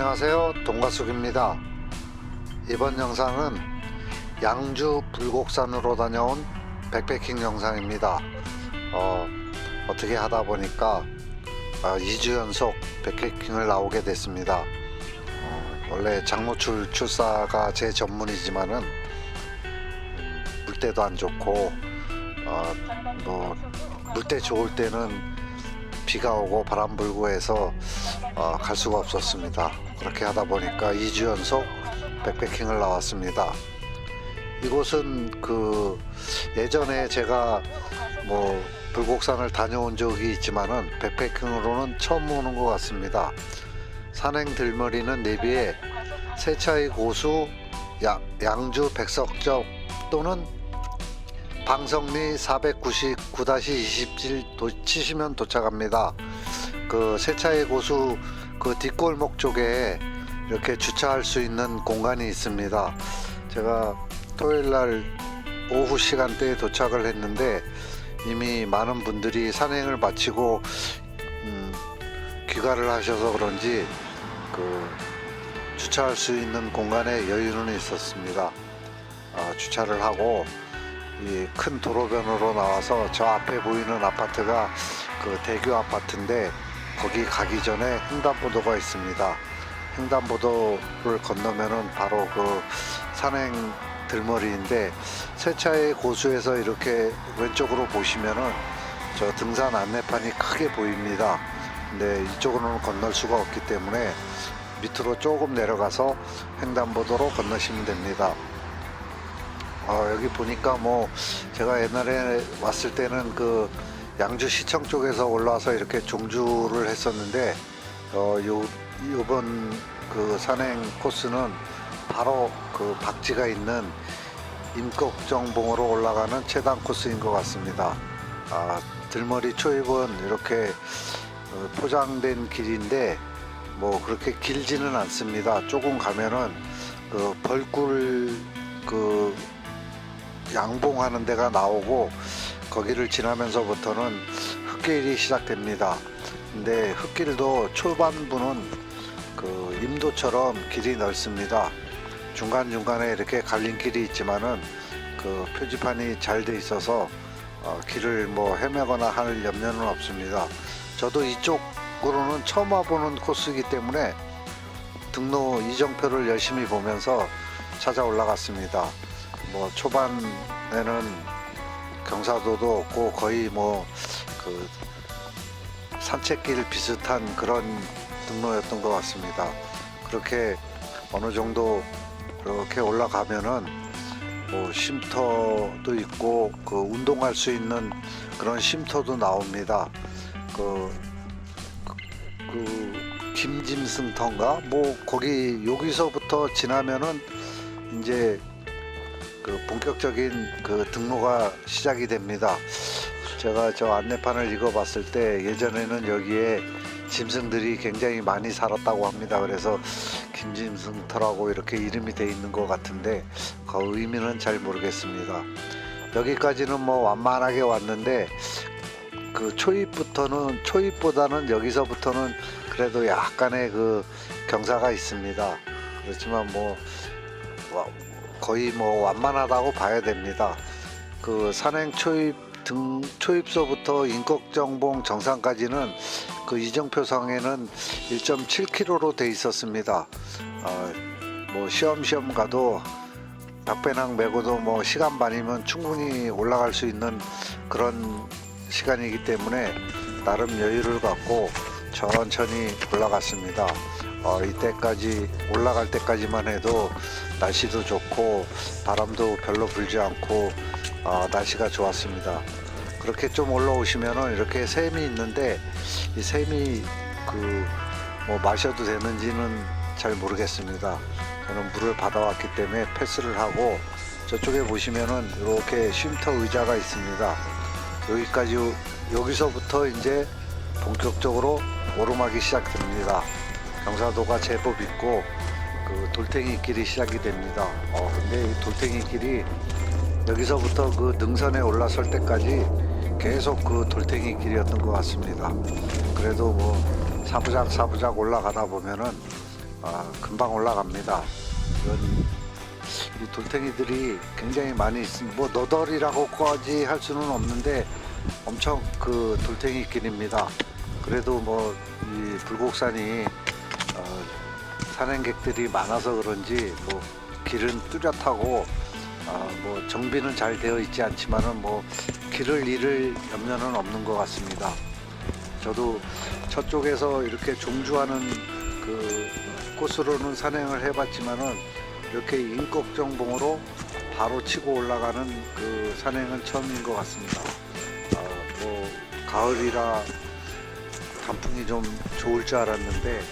안녕하세요. 동가숙입니다. 이번 영상은 양주 불곡산으로 다녀온 백패킹 영상입니다. 어, 어떻게 하다 보니까 아, 2주 연속 백패킹을 나오게 됐습니다. 어, 원래 장노출 출사가 제 전문이지만은 음, 물때도 안 좋고 어, 뭐 물때 좋을 때는 비가 오고 바람 불고 해서 어, 갈 수가 없었습니다. 그렇게 하다 보니까 2주 연속 백패킹을 나왔습니다. 이곳은 그 예전에 제가 뭐 불곡산을 다녀온 적이 있지만은 백패킹으로는 처음 오는 것 같습니다. 산행 들머리는 내비에 세차의 고수 야- 양주 백석적 또는 방성리 499-27 치시면 도착합니다. 그 세차의 고수 그 뒷골목 쪽에 이렇게 주차할 수 있는 공간이 있습니다. 제가 토요일 날 오후 시간대에 도착을 했는데 이미 많은 분들이 산행을 마치고 음, 귀가를 하셔서 그런지 그 주차할 수 있는 공간에 여유는 있었습니다. 아, 주차를 하고 이 큰 도로변으로 나와서 저 앞에 보이는 아파트가 그 대교 아파트인데 거기 가기 전에 횡단보도가 있습니다. 횡단보도를 건너면은 바로 그 산행 들머리인데 세차의 고수에서 이렇게 왼쪽으로 보시면은 저 등산 안내판이 크게 보입니다. 근데 이쪽으로는 건널 수가 없기 때문에 밑으로 조금 내려가서 횡단보도로 건너시면 됩니다. 어, 여기 보니까 뭐 제가 옛날에 왔을 때는 그 양주시청 쪽에서 올라와서 이렇게 종주를 했었는데 어, 요 이번 그 산행 코스는 바로 그 박지가 있는 임꺽정봉으로 올라가는 최단 코스인 것 같습니다. 아, 들머리 초입은 이렇게 어, 포장된 길인데 뭐 그렇게 길지는 않습니다. 조금 가면은 그 벌꿀 그 양봉하는 데가 나오고 거기를 지나면서부터는 흙길이 시작됩니다. 근데 흙길도 초반부는 그 임도처럼 길이 넓습니다. 중간중간에 이렇게 갈림길이 있지만은 그 표지판이 잘 돼 있어서 어, 길을 뭐 헤매거나 할 염려는 없습니다. 저도 이쪽으로는 처음 와보는 코스이기 때문에 등로 이정표를 열심히 보면서 찾아 올라갔습니다. 뭐 초반에는 경사도도 없고 거의 뭐 그 산책길 비슷한 그런 등로였던 것 같습니다. 그렇게 어느 정도 이렇게 올라가면은 뭐 쉼터도 있고 그 운동할 수 있는 그런 쉼터도 나옵니다. 그, 그, 그 김짐승터인가 뭐 거기 여기서부터 지나면은 이제 그 본격적인 그 등로가 시작이 됩니다. 제가 저 안내판을 읽어봤을 때 예전에는 여기에 짐승들이 굉장히 많이 살았다고 합니다. 그래서 김짐승터라고 이렇게 이름이 돼 있는 것 같은데 그 의미는 잘 모르겠습니다. 여기까지는 뭐 완만하게 왔는데 그 초입부터는 초입보다는 여기서부터는 그래도 약간의 그 경사가 있습니다. 그렇지만 뭐 와- 거의 뭐 완만하다고 봐야 됩니다. 그 산행 초입 등 초입소부터 인걱정봉 정상까지는 그 이정표상에는 1.7km로 돼 있었습니다. 어, 뭐 시험시험 가도 박배낭 메고도 뭐 시간 반이면 충분히 올라갈 수 있는 그런 시간이기 때문에 나름 여유를 갖고 천천히 올라갔습니다. 어, 이때까지 올라갈 때까지만 해도 날씨도 좋고 바람도 별로 불지 않고 어, 날씨가 좋았습니다. 그렇게 좀 올라오시면은 이렇게 샘이 있는데 이 샘이 그 뭐 마셔도 되는지는 잘 모르겠습니다. 저는 물을 받아왔기 때문에 패스를 하고 저쪽에 보시면은 이렇게 쉼터 의자가 있습니다. 여기까지 여기서부터 이제 본격적으로 오르막이 시작됩니다. 경사도가 제법 있고 그 돌탱이 길이 시작이 됩니다. 어 근데 이 돌탱이 길이 여기서부터 그 능선에 올라설 때까지 계속 그 돌탱이 길이었던 것 같습니다. 그래도 뭐 사부작 사부작 올라가다 보면은 아, 금방 올라갑니다. 이건 이 돌덩이들이 굉장히 많이 있습니다. 뭐 너덜이라고까지 할 수는 없는데 엄청 그 돌덩이 길입니다. 그래도 뭐 이 불곡산이 어, 산행객들이 많아서 그런지 뭐 길은 뚜렷하고 아, 뭐 정비는 잘 되어 있지 않지만은 뭐 길을 잃을 염려는 없는 것 같습니다. 저도 저쪽에서 이렇게 종주하는 그 코스로는 산행을 해봤지만은 이렇게 인걱정봉으로 바로 치고 올라가는 그 산행은 처음인 것 같습니다. 아, 뭐 가을이라 단풍이 좀 좋을 줄 알았는데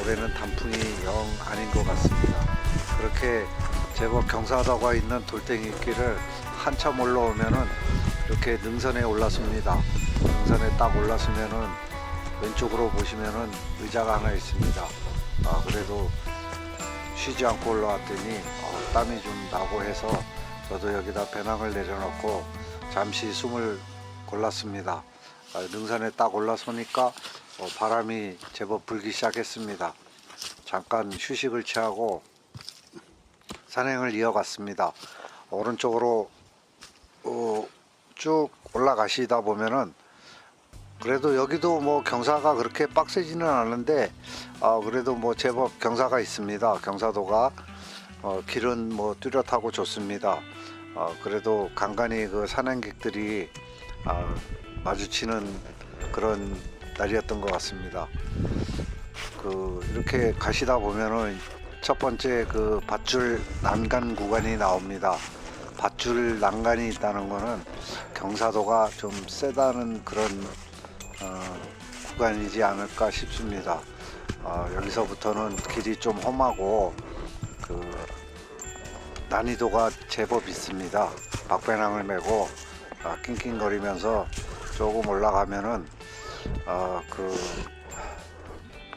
올해는 단풍이 영 아닌 것 같습니다. 그렇게 제법 경사도가 있는 돌덩이 길을 한참 올라오면은 이렇게 능선에 올랐습니다. 능선에 딱 올랐으면은 왼쪽으로 보시면은 의자가 하나 있습니다. 아 그래도 쉬지 않고 올라왔더니 어, 땀이 좀 나고 해서 저도 여기다 배낭을 내려놓고 잠시 숨을 골랐습니다. 아, 능선에 딱 올라서니까 어, 바람이 제법 불기 시작했습니다. 잠깐 휴식을 취하고 산행을 이어갔습니다. 오른쪽으로 어, 쭉 올라가시다 보면은 그래도 여기도 뭐 경사가 그렇게 빡세지는 않은데 아 그래도 뭐 제법 경사가 있습니다. 경사도가 어, 길은 뭐 뚜렷하고 좋습니다. 어, 그래도 간간히 그 산행객들이 아, 마주치는 그런 날이었던 것 같습니다. 그 이렇게 가시다 보면은 첫 번째 그 밧줄 난간 구간이 나옵니다. 밧줄 난간이 있다는 거는 경사도가 좀 세다는 그런 어, 구간이지 않을까 싶습니다. 어, 여기서부터는 길이 좀 험하고 그 난이도가 제법 있습니다. 박배낭을 메고 아, 낑낑거리면서 조금 올라가면은 어, 그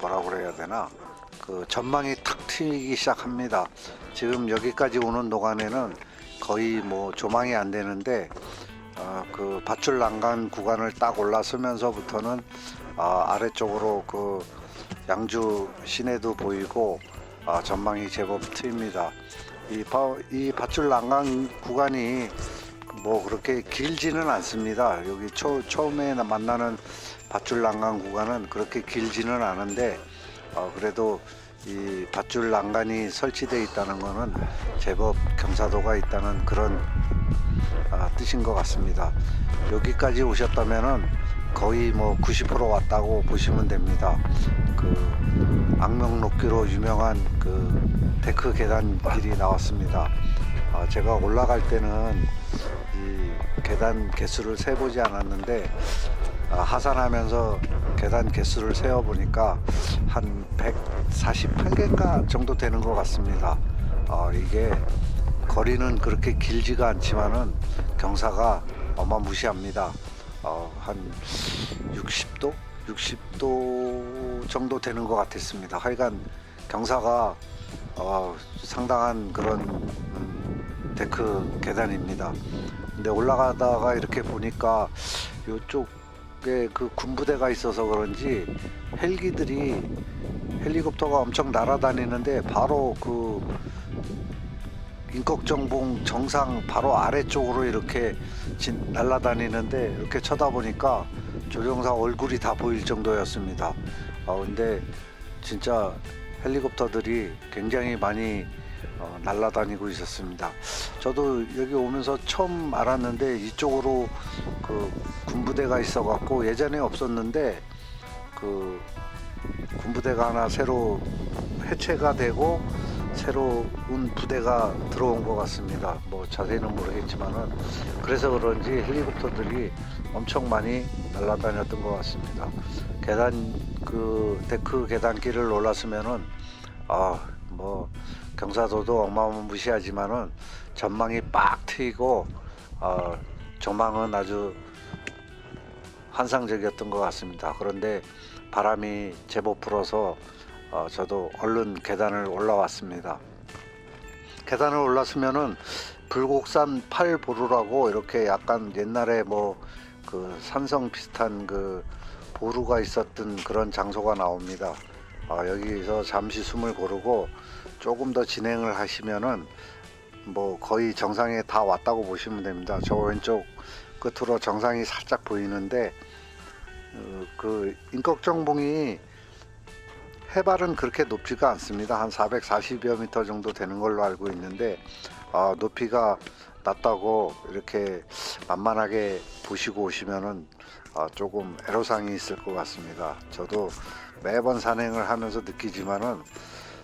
뭐라 그래야 되나 그 전망이 탁 트이기 시작합니다. 지금 여기까지 오는 동안에는 거의 뭐 조망이 안 되는데 어, 그 밧줄 난간 구간을 딱 올라서면서부터는 아, 아래쪽으로 그 양주 시내도 보이고 아, 전망이 제법 트입니다. 이, 바, 이 밧줄 난간 구간이 뭐 그렇게 길지는 않습니다. 여기 초, 처음에 만나는 밧줄 난간 구간은 그렇게 길지는 않은데 어, 그래도 이 밧줄 난간이 설치되어 있다는 것은 제법 경사도가 있다는 그런 아, 뜻인 것 같습니다. 여기까지 오셨다면은 거의 뭐 90% 왔다고 보시면 됩니다. 그 악명높기로 유명한 그 데크 계단 길이 나왔습니다. 아, 제가 올라갈 때는 이 계단 개수를 세보지 않았는데 아, 하산하면서 계단 개수를 세어 보니까 한 148개가 정도 되는 것 같습니다. 어, 이게 거리는 그렇게 길지가 않지만은 경사가 어마무시합니다. 어, 한 60도, 60도 정도 되는 것 같았습니다. 하여간 경사가 어, 상당한 그런 음, 데크 계단입니다. 근데 올라가다가 이렇게 보니까 이쪽에 그 군부대가 있어서 그런지 헬기들이 헬리콥터가 엄청 날아다니는데 바로 그 인걱정봉 정상 바로 아래쪽으로 이렇게 진, 날아다니는데 이렇게 쳐다보니까 조종사 얼굴이 다 보일 정도였습니다. 아 근데 진짜 헬리콥터들이 굉장히 많이 어, 날아다니고 있었습니다. 저도 여기 오면서 처음 알았는데 이쪽으로 그 군부대가 있어갖고 예전에 없었는데 그 군부대가 하나 새로 해체가 되고 새로운 부대가 들어온 것 같습니다. 뭐 자세히는 모르겠지만은 그래서 그런지 헬리콥터들이 엄청 많이 날아다녔던 것 같습니다. 계단 그 데크 계단길을 올랐으면은 아뭐 경사도도 어마무시하지만은 전망이 빡 트이고 어, 조망은 아주 환상적이었던 것 같습니다. 그런데 바람이 제법 불어서 어, 저도 얼른 계단을 올라왔습니다. 계단을 올랐으면은 불곡산 팔보루라고 이렇게 약간 옛날에 뭐 그 산성 비슷한 그 보루가 있었던 그런 장소가 나옵니다. 어, 여기서 잠시 숨을 고르고 조금 더 진행을 하시면은 뭐 거의 정상에 다 왔다고 보시면 됩니다. 저 왼쪽 끝으로 정상이 살짝 보이는데 어, 그 인걱정봉이 해발은 그렇게 높지가 않습니다. 한 440여 미터 정도 되는 걸로 알고 있는데 아, 높이가 낮다고 이렇게 만만하게 보시고 오시면은 아, 조금 애로사항이 있을 것 같습니다. 저도 매번 산행을 하면서 느끼지만은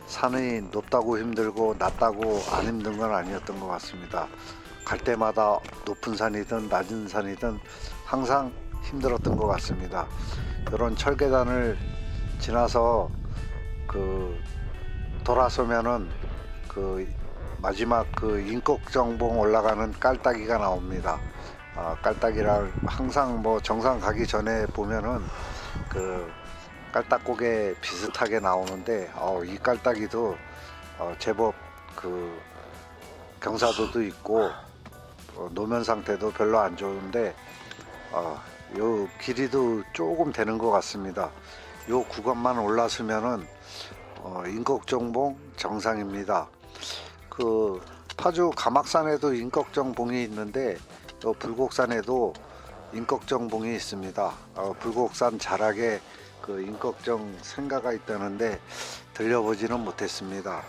산이 높다고 힘들고 낮다고 안 힘든 건 아니었던 것 같습니다. 갈 때마다 높은 산이든 낮은 산이든 항상 힘들었던 것 같습니다. 이런 철계단을 지나서 그 돌아서면은 그 마지막 그 인걱정봉 올라가는 깔따기가 나옵니다. 아, 깔따기를 항상 뭐 정상 가기 전에 보면은 그 깔딱고개 비슷하게 나오는데 어, 이 깔따기도 어, 제법 그 경사도도 있고 어, 노면 상태도 별로 안 좋은데 어, 요 길이도 조금 되는 것 같습니다. 요 구간만 올라서면은 어, 인걱정봉 정상입니다. 그 파주 가막산에도 인걱정봉이 있는데 또 불곡산에도 인걱정봉이 있습니다. 어, 불곡산 자락에 그 인걱정 생가가 있다는데 들려보지는 못했습니다.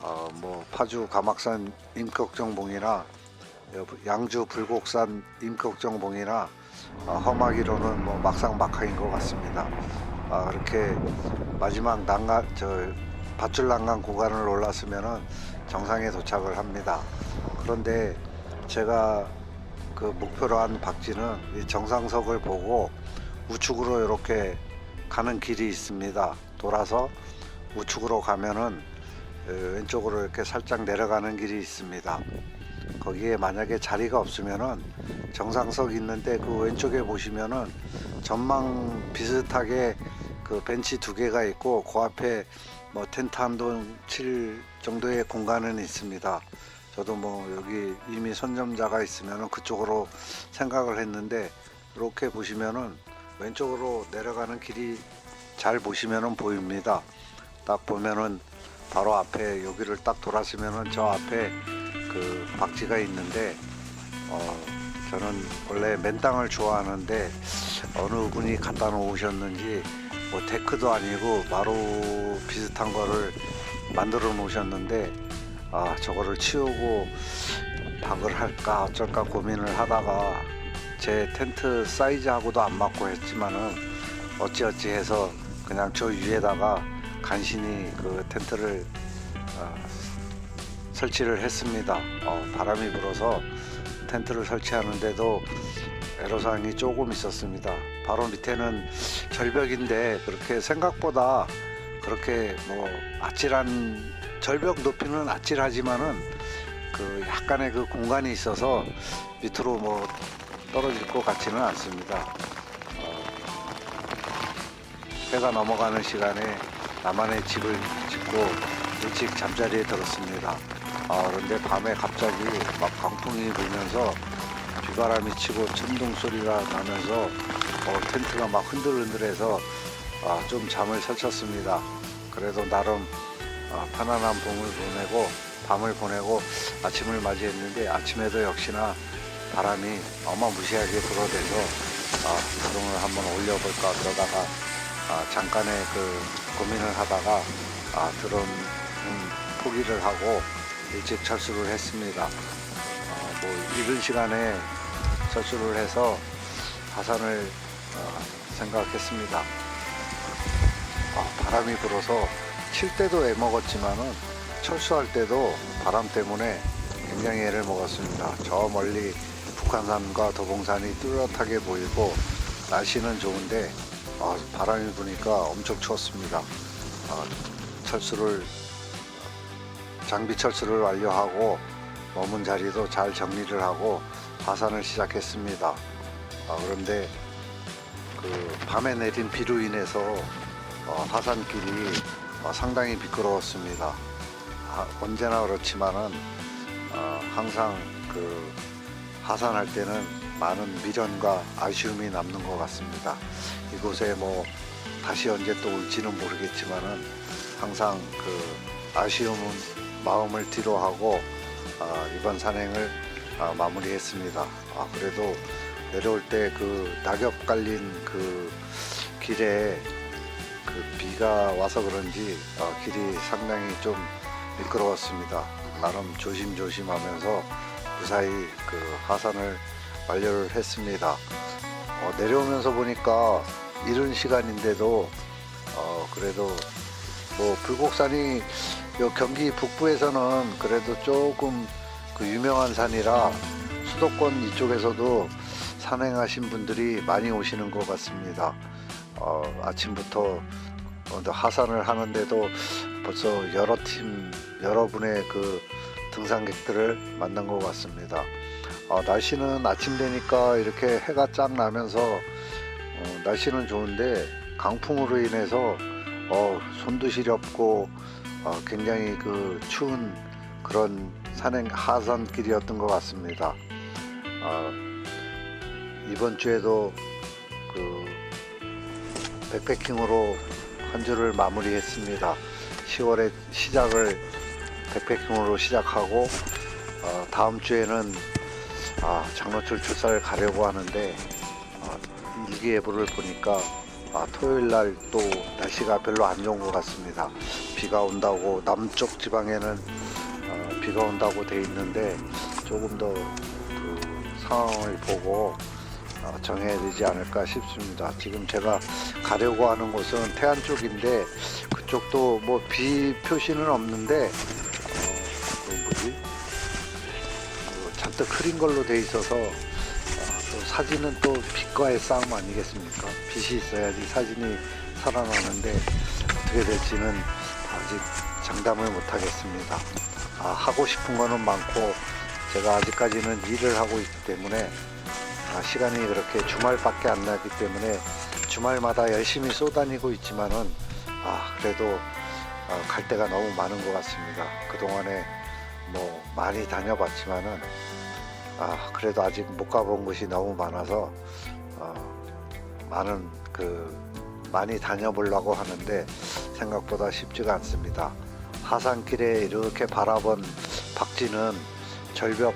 어, 뭐 파주 가막산 인걱정봉이나 양주 불곡산 인걱정봉이나 어, 험하기로는 뭐 막상 막하인 것 같습니다. 아, 그렇게 마지막 난간 저 밧줄 난간 구간을 올랐으면은 정상에 도착을 합니다. 그런데 제가 그 목표로 한 박지는 이 정상석을 보고 우측으로 이렇게 가는 길이 있습니다. 돌아서 우측으로 가면은 어, 왼쪽으로 이렇게 살짝 내려가는 길이 있습니다. 거기에 만약에 자리가 없으면은 정상석 있는데 그 왼쪽에 보시면은 전망 비슷하게 그 벤치 두 개가 있고 그 앞에 뭐 텐트 한 동 칠 정도의 공간은 있습니다. 저도 뭐 여기 이미 선점자가 있으면은 그쪽으로 생각을 했는데 이렇게 보시면은 왼쪽으로 내려가는 길이 잘 보시면은 보입니다. 딱 보면은 바로 앞에 여기를 딱 돌았으면은 저 앞에 그 박지가 있는데 어 저는 원래 맨 땅을 좋아하는데 어느 분이 갖다 놓으셨는지 뭐 데크도 아니고 마루 비슷한 거를 만들어 놓으셨는데 아 저거를 치우고 박을 할까 어쩔까 고민을 하다가 제 텐트 사이즈하고도 안 맞고 했지만은 어찌어찌 해서 그냥 저 위에다가 간신히 그 텐트를 어, 설치를 했습니다. 어, 바람이 불어서 텐트를 설치하는데도 애로사항이 조금 있었습니다. 바로 밑에는 절벽인데 그렇게 생각보다 그렇게 뭐 아찔한 절벽 높이는 아찔하지만은 그 약간의 그 공간이 있어서 밑으로 뭐 떨어질 것 같지는 않습니다. 어, 해가 넘어가는 시간에 나만의 집을 짓고 일찍 잠자리에 들었습니다. 아, 그런데 밤에 갑자기 막 강풍이 불면서 비바람이 치고 천둥 소리가 나면서 어, 텐트가 막 흔들흔들해서 아, 좀 잠을 설쳤습니다. 그래도 나름 아, 편안한 봄을 보내고 밤을 보내고 아침을 맞이했는데 아침에도 역시나 바람이 어마무시하게 불어대서 아, 구동을 한번 올려볼까 그러다가 아, 잠깐의 그 고민을 하다가 아, 드론 음, 포기를 하고 일찍 철수를 했습니다. 어, 뭐 이른 시간에 철수를 해서 하산을 어, 생각했습니다. 아, 바람이 불어서 칠 때도 애 먹었지만은 철수할 때도 바람 때문에 굉장히 애를 먹었습니다. 저 멀리 북한산과 도봉산이 뚜렷하게 보이고 날씨는 좋은데 아, 바람이 부니까 엄청 추웠습니다. 아, 철수를 장비 철수를 완료하고 머문 자리도 잘 정리를 하고 하산을 시작했습니다. 아, 그런데 그 밤에 내린 비로 인해서 어, 하산길이 어, 상당히 미끄러웠습니다. 아, 언제나 그렇지만은 어, 항상 그 하산할 때는 많은 미련과 아쉬움이 남는 것 같습니다. 이곳에 뭐 다시 언제 또 올지는 모르겠지만은 항상 그 아쉬움은 마음을 뒤로 하고 아, 이번 산행을 아, 마무리했습니다. 아, 그래도 내려올 때 그 낙엽 깔린 그 길에 그 비가 와서 그런지 어, 길이 상당히 좀 미끄러웠습니다. 나름 조심조심하면서 무사히 그 하산을 완료를 했습니다. 어, 내려오면서 보니까 이른 시간인데도 어, 그래도 뭐 불곡산이 요 경기 북부에서는 그래도 조금 그 유명한 산이라 수도권 이쪽에서도 산행하신 분들이 많이 오시는 것 같습니다. 어, 아침부터 하산을 하는데도 벌써 여러 팀, 여러분의 그 등산객들을 만난 것 같습니다. 어, 날씨는 아침 되니까 이렇게 해가 쫙 나면서 어, 날씨는 좋은데 강풍으로 인해서 어, 손도 시렵고 어, 굉장히 그 추운 그런 산행 하산길이었던 것 같습니다. 어, 이번 주에도 그 백패킹으로 한 주를 마무리했습니다. 10월에 시작을 백패킹으로 시작하고 어, 다음 주에는 아, 장로철 출사를 가려고 하는데 어, 일기예보를 보니까 아, 토요일 날 또 날씨가 별로 안 좋은 것 같습니다. 비가 온다고 남쪽 지방에는 어, 비가 온다고 돼 있는데 조금 더 그 상황을 보고 어, 정해야 되지 않을까 싶습니다. 지금 제가 가려고 하는 곳은 태안 쪽인데 그쪽도 뭐 비 표시는 없는데 그 잔뜩 흐린 걸로 돼 있어서 어, 또 사진은 또 빛과의 싸움 아니겠습니까? 빛이 있어야지 사진이 살아나는데 어떻게 될지는 아직 장담을 못 하겠습니다. 아, 하고 싶은 거는 많고 제가 아직까지는 일을 하고 있기 때문에 아, 시간이 그렇게 주말밖에 안 나기 때문에 주말마다 열심히 쏘다니고 있지만은 아 그래도 어, 갈 데가 너무 많은 것 같습니다. 그 동안에 뭐 많이 다녀봤지만은 아 그래도 아직 못 가본 곳이 너무 많아서 어, 많은 그 많이 다녀보려고 하는데 생각보다 쉽지가 않습니다. 하산길에 이렇게 바라본 박지는 절벽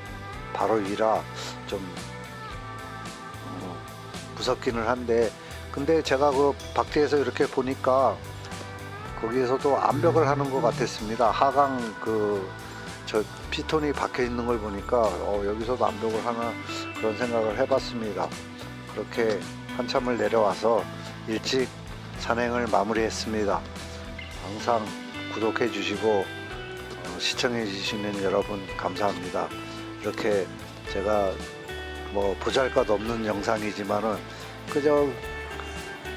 바로 위라 좀 어, 무섭기는 한데 근데 제가 그 박지에서 이렇게 보니까 거기에서도 암벽을 하는 것 같았습니다. 하강 그 저 피톤이 박혀 있는 걸 보니까 어, 여기서도 암벽을 하나 그런 생각을 해봤습니다. 그렇게 한참을 내려와서 일찍 산행을 마무리했습니다. 항상 구독해 주시고 어, 시청해 주시는 여러분 감사합니다. 이렇게 제가 뭐 보잘것 없는 영상이지만은 그저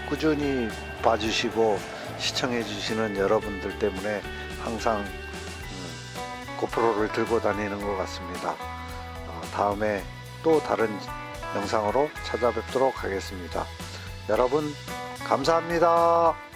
꾸준히 봐주시고 시청해 주시는 여러분들 때문에 항상 음, 고프로를 들고 다니는 것 같습니다. 어, 다음에 또 다른 영상으로 찾아뵙도록 하겠습니다. 여러분 감사합니다.